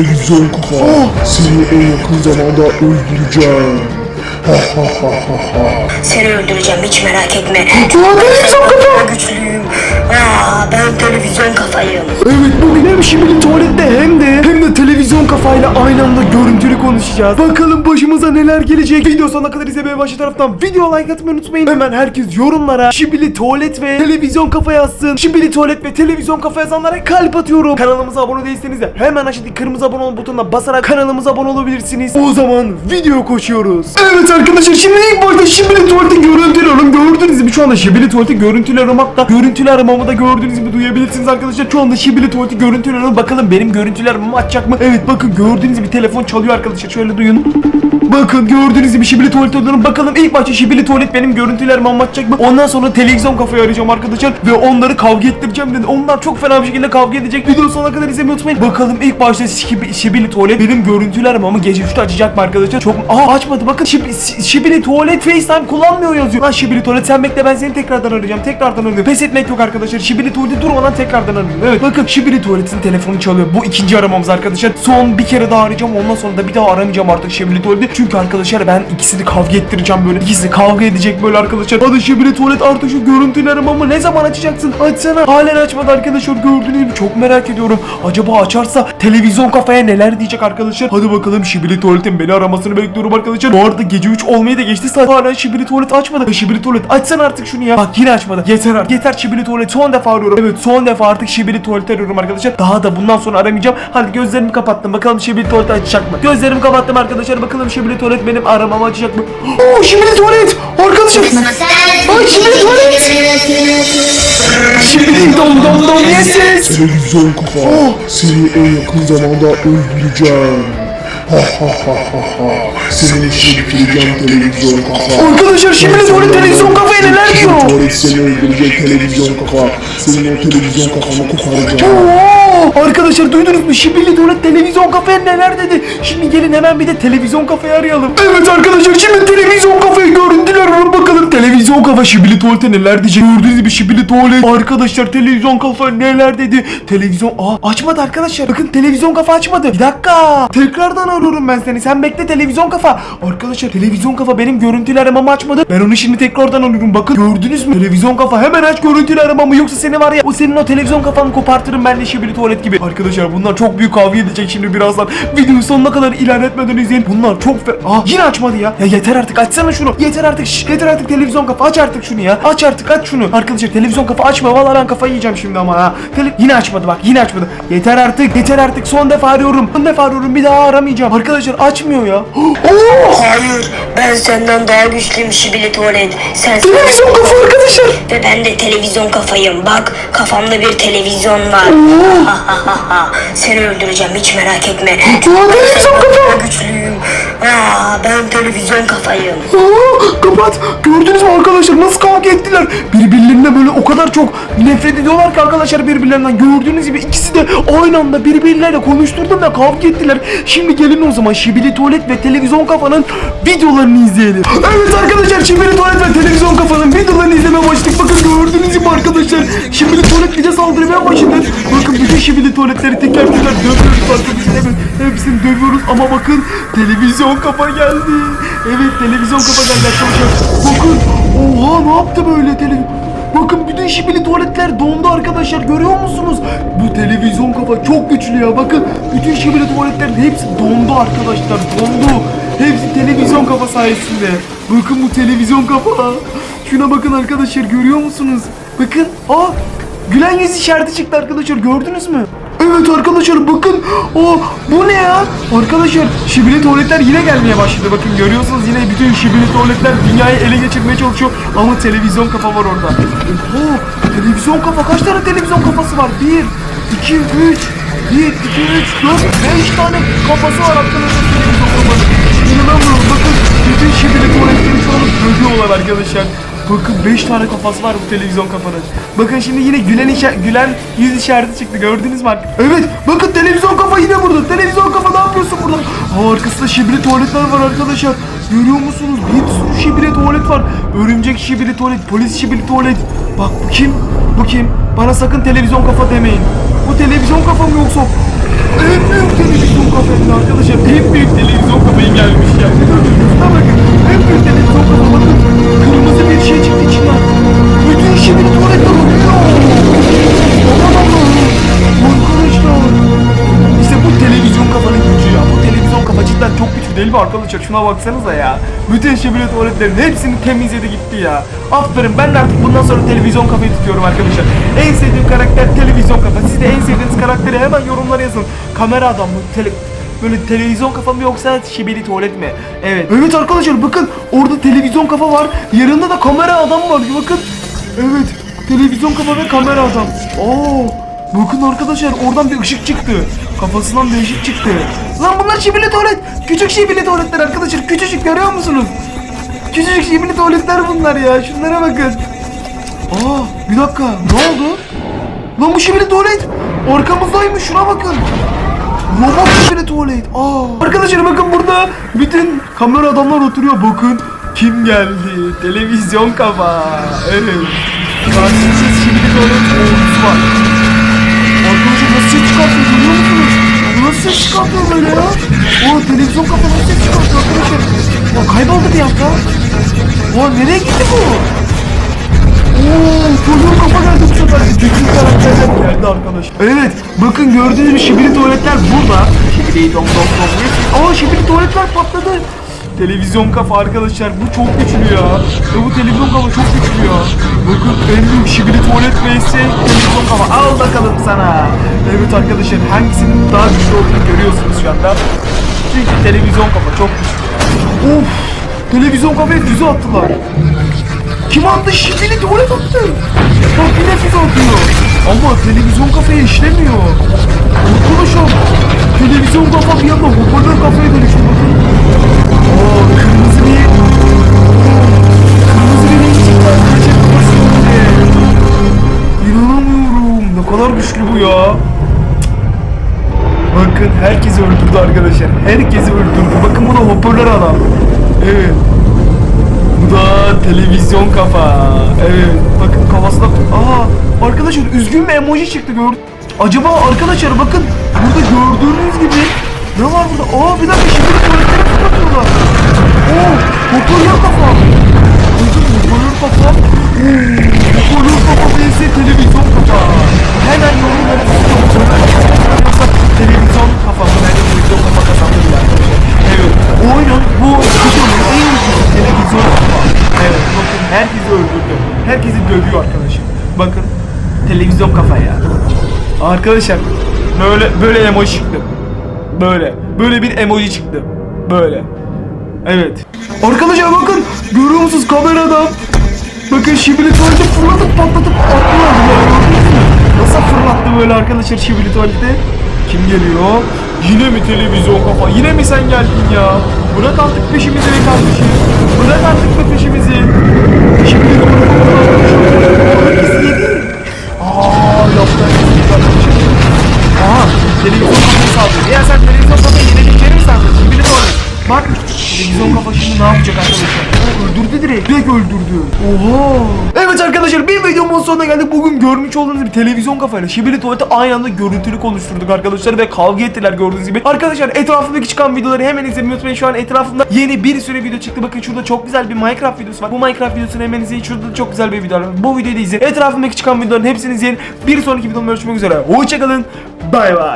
Televizyon kafa. Seni en yakın zamanda öldüreceğim. Ha ha ha ha ha. Seni öldüreceğim hiç merak etme. televizyon kafa. Güçlüyüm. Aa, ben televizyon kafayım. Evet bugün hem şimdi tuvalette hem de hem de televizyon kafayla aynı anda görüntülü konuşacağız. Bakalım başımıza neler gelecek. Video sonuna kadar izlemeye başla taraftan video like atmayı unutmayın. Hemen herkes yorumlara şibili tuvalet ve televizyon kafa yazsın. Şibili tuvalet ve televizyon kafa yazanlara kalp atıyorum. Kanalımıza abone değilseniz de hemen aşağıdaki kırmızı abone ol butonuna basarak kanalımıza abone olabilirsiniz. O zaman video koşuyoruz. Evet arkadaşlar şimdi ilk başta şibili tuvaleti görüntülü arıyorum. Gördüğünüz gibi şu anda şibili tuvaleti görüntülü aramakta. Görüntülü aramamı da gördüğünüz gibi duyabilirsiniz arkadaşlar. Şu anda şibili tuvaleti görüntülü arıyorum. Bakalım benim görüntülü aramamı açacak mı? Evet bakın gördüğünüz gibi telefon çalıyor arkadaşlar. Şöyle duyun. Bakın gördüğünüz gibi şibili tuvalet arıyorum. Bakalım ilk başta şibili tuvalet benim görüntülü aramamı açacak mı? Ondan sonra televizyon kafayı arayacağım arkadaşlar. Ve onları kavga ettireceğim dedi. Onlar çok fena bir şekilde kavga edecek. Video sonuna kadar izlemeyi unutmayın. Bakalım ilk başta şibi, şibili tuvalet benim görüntülü aramamı gece 3'te açacak mı arkadaşlar? Çok Aa açmadı. Bakın şibi, şibili tuvalet FaceTime kullanmıyor yazıyor. Lan şibili tuvalet sen bekle ben seni tekrardan arayacağım. Tekrardan arıyorum. Pes etmek yok arkadaşlar. Şibili tuvaleti durmadan tekrardan arıyorum. Evet bakın şibili tuvaletin telefonu çalıyor. Bu ikinci aramamız arkadaşlar. Son bir kere daha arayacağım. Ondan sonra da bir daha aramayacağım artık şibili tuvaleti. Çünkü arkadaşlar ben ikisini kavga ettireceğim böyle. İkisi kavga edecek böyle arkadaşlar. Hadi şibili tuvalet artık şu görüntülü aramamı ne zaman açacaksın? Açsana. Halen açmadı arkadaşlar. Gördüğünüz gibi çok merak ediyorum. Acaba açarsa televizyon kafaya neler diyecek arkadaşlar? Hadi bakalım şibili tuvaletin beni aramasını bekliyorum arkadaşlar. Bu arada gece 3 olmayı da geçti saat. Hala şibili tuvalet açmadı. Şibili tuvalet açsana artık şunu ya. Bak yine açmadı. Yeter artık. Yeter şibili tuvalet. Son defa arıyorum. Evet son defa artık şibili tuvalet arıyorum arkadaşlar. Daha da bundan sonra aramayacağım. Hadi gözlerimi kapattım. Bakalım şibili tuvalet açacak mı? Gözlerimi kapattım arkadaşlar. Bakalım şibili tuvalet benim aramamı açacak mı? Oo şibili tuvalet. Arkadaşlar. Ay şibili tuvalet. Şibili dom dom dom yeses. Televizyon kafa. Seni en yakın zamanda öldüreceğim. Ha ha ha ha ha. Seni işini bitireceğim televizyon kafa. Arkadaşlar şibili tuvalet televizyon kafaya neler diyor? Tuvalet seni öldürecek televizyon kafa. Senin o televizyon kafanı koparacağım. Arkadaşlar duydunuz mu? Şibili tuvalet televizyon kafaya neler dedi? Şimdi gelin hemen bir de televizyon kafayı arayalım. Evet arkadaşlar şimdi televizyon kafayı görüntüler var bakalım. Televizyon kafa şibili tuvalete neler diyecek? Gördüğünüz gibi şibili tuvalet. Arkadaşlar televizyon kafa neler dedi? Televizyon... Aa açmadı arkadaşlar. Bakın televizyon kafa açmadı. Bir dakika. Tekrardan arıyorum ben seni. Sen bekle televizyon kafa. Arkadaşlar televizyon kafa benim görüntülü aramamı açmadı. Ben onu şimdi tekrardan arıyorum. Bakın gördünüz mü? Televizyon kafa hemen aç görüntülü aramamı. Yoksa seni var ya o senin o televizyon kafanı kopartırım ben de şibili tuvalet gibi. Arkadaşlar bunlar çok büyük kavga edecek şimdi birazdan. Videoyu sonuna kadar ilerletmeden izleyin. Bunlar çok fe... Aa yine açmadı ya. Ya yeter artık açsana şunu. Yeter artık. Şş, yeter artık televizyon kafa. Aç artık şunu ya. Aç artık aç şunu. Arkadaşlar televizyon kafa açma. Vallahi ben kafayı yiyeceğim şimdi ama ha. Tele... Yine açmadı bak. Yine açmadı. Yeter artık. Yeter artık. Son defa arıyorum. Son defa arıyorum. Bir daha aramayacağım. Arkadaşlar açmıyor ya. Oo! Hayır, ben senden daha güçlüyüm şibili tuvalet. Sen Televizyon kafa arkadaşlar. ve ben de televizyon kafayım. Bak, kafamda bir televizyon var. Ha ha ha ha. Seni öldüreceğim hiç merak etme. televizyon kafa. Güçlüyüm. Aa, ben televizyon kafayım. Aa, kapat. Gördünüz mü arkadaşlar nasıl kavga ettiler? Birbirlerine böyle o kadar çok nefret ediyorlar ki arkadaşlar birbirlerinden. Gördüğünüz gibi ikisi de aynı anda birbirleriyle konuşturdum ve kavga ettiler. Şimdi gelin o zaman Şibili Tuvalet ve Televizyon Kafa'nın videolarını izleyelim. Evet arkadaşlar Şibili Tuvalet ve Televizyon Kafa'nın videolarını izlemeye başladık. Bakın gördüğünüz gibi arkadaşlar Şibili Tuvalet bize saldırmaya başladı. Bakın bütün Şibili Tuvaletleri teker teker dövüyoruz arkadaşlar. Hepsini dövüyoruz ama bakın televizyon kafa geldi. Evet televizyon kafa geldi arkadaşlar. Bakın oha ne yaptı böyle televizyon. Bakın bütün şibili tuvaletler dondu arkadaşlar görüyor musunuz? Bu televizyon kafa çok güçlü ya bakın bütün şibili tuvaletlerin hepsi dondu arkadaşlar dondu. Hepsi televizyon kafa sayesinde. Bakın bu televizyon kafa. Şuna bakın arkadaşlar görüyor musunuz? Bakın aa gülen yüz işareti çıktı arkadaşlar gördünüz mü? Evet arkadaşlar bakın. O bu ne ya? Arkadaşlar şibili tuvaletler yine gelmeye başladı. Bakın görüyorsunuz yine bütün şibili tuvaletler dünyayı ele geçirmeye çalışıyor. Ama televizyon kafa var orada. Oho televizyon kafa kaç tane televizyon kafası var? 1, 2, 3, 1, 2, 3, 4, 5 tane kafası var arkadaşlar. İnanamıyorum bakın bütün şibili tuvaletleri şu an bölüyorlar arkadaşlar. Bakın 5 tane kafası var bu televizyon kafanın. Bakın şimdi yine gülen işe, gülen yüz işareti çıktı. Gördünüz mü? Evet. Bakın televizyon kafa yine burada. Televizyon kafa ne yapıyorsun burada? Aa, arkasında şibili tuvaletler var arkadaşlar. Görüyor musunuz? Bir sürü şibili tuvalet var. Örümcek şibili tuvalet, polis şibili tuvalet. Bak bu kim? Bu kim? Bana sakın televizyon kafa demeyin. Bu televizyon kafa mı yoksa? En büyük televizyon kafemde arkadaşlar. En büyük televizyon kafayı gelmiş ya. Değil arkadaşlar? Şuna baksanıza ya. Bütün şibile tuvaletlerin hepsini temizledi gitti ya. Aferin ben de artık bundan sonra televizyon kafayı tutuyorum arkadaşlar. En sevdiğim karakter televizyon kafa. Siz de en sevdiğiniz karakteri hemen yorumlara yazın. Kamera adam mı? Tele Böyle televizyon kafa mı yoksa şibeli tuvalet mi? Evet. Evet arkadaşlar bakın orada televizyon kafa var. Yanında da kamera adam var. Bakın. Evet. Televizyon kafa ve kamera adam. Oo. Bakın arkadaşlar oradan bir ışık çıktı. Kafasından bir ışık çıktı. Lan bunlar şibili tuvalet. Küçük şibili tuvaletler arkadaşlar. Küçücük görüyor musunuz? Küçücük şibili tuvaletler bunlar ya. Şunlara bakın. Aa bir dakika ne oldu? Lan bu şibili tuvalet arkamızdaymış şuna bakın. Robot şibili tuvalet. Aa. Arkadaşlar bakın burada bütün kamera adamlar oturuyor bakın. Kim geldi? Televizyon kafa. Evet. Karşımızda şibili tuvalet ordusu var. Arkadaşlar nasıl çıkartıyor görüyor ses çıkartıyor böyle ya? O televizyon kafa nasıl ses çıkartıyor arkadaşlar? Ya kayboldu bir anda. O nereye gitti bu? Oo, çocuğun kafa geldi bu sefer. Bütün karakterler geldi arkadaşlar. Evet, bakın gördüğünüz gibi şibili tuvaletler burada. Şibili dom dom dom. Aa şibili tuvaletler patladı. Televizyon kafa arkadaşlar bu çok güçlü ya. Ya bu televizyon kafa çok güçlü ya. Bakın en büyük şibili tuvalet vs televizyon kafa. Al bakalım sana. Evet arkadaşlar hangisinin daha güçlü olduğunu görüyorsunuz şu anda. Çünkü televizyon kafa çok güçlü. Of! Televizyon kafaya füze attılar. Kim attı? Şibili tuvalet attı. Bak yine füze atıyor. Ama televizyon kafaya işlemiyor. Arkadaşlar televizyon kafa bir anda hoparlör ya. Bakın herkesi öldürdü arkadaşlar. Herkesi öldürdü. Bakın bu da hoparlör adam. Evet. Bu da televizyon kafa. Evet. Bakın kafasına... Aa, arkadaşlar üzgün bir emoji çıktı gör. Acaba arkadaşlar bakın burada gördüğünüz gibi ne var burada? Aa bir dakika şimdi tuvaletlere fırlatıyorlar. Oo, hoparlör herkesi öldürdü. Herkesi dövüyor arkadaşlar. Bakın televizyon kafa ya. Arkadaşlar böyle böyle emoji çıktı. Böyle. Böyle bir emoji çıktı. Böyle. Evet. Arkadaşlar bakın. Görüyor musunuz kameradan? Bakın şibili tuvaleti fırlatıp patlatıp mü? Nasıl fırlattı böyle arkadaşlar şibili tuvaleti? Kim geliyor? Yine mi televizyon kafa? Yine mi sen geldin ya? Bırak artık peşimizi be kardeşim. Bırak artık be peşimizi. Yedi. Aaa yaptı. Aha televizyon kafayı saldırdı. Ya sen televizyon kafa şimdi ne yapacak arkadaşlar? Öldürdü direkt. Direkt öldürdü. Oha. Evet arkadaşlar bir videomun sonuna geldik. Bugün görmüş olduğunuz gibi televizyon kafayla şibili tuvaleti aynı anda görüntülü konuşturduk arkadaşlar ve kavga ettiler gördüğünüz gibi. Arkadaşlar etrafımdaki çıkan videoları hemen izlemeyi unutmayın. Şu an etrafımda yeni bir sürü video çıktı. Bakın şurada çok güzel bir Minecraft videosu var. Bu Minecraft videosunu hemen izleyin. Şurada da çok güzel bir video var. Bu videoyu da izleyin. Etrafımdaki çıkan videoların hepsini izleyin. Bir sonraki videomda görüşmek üzere. Hoşçakalın. Bay bay.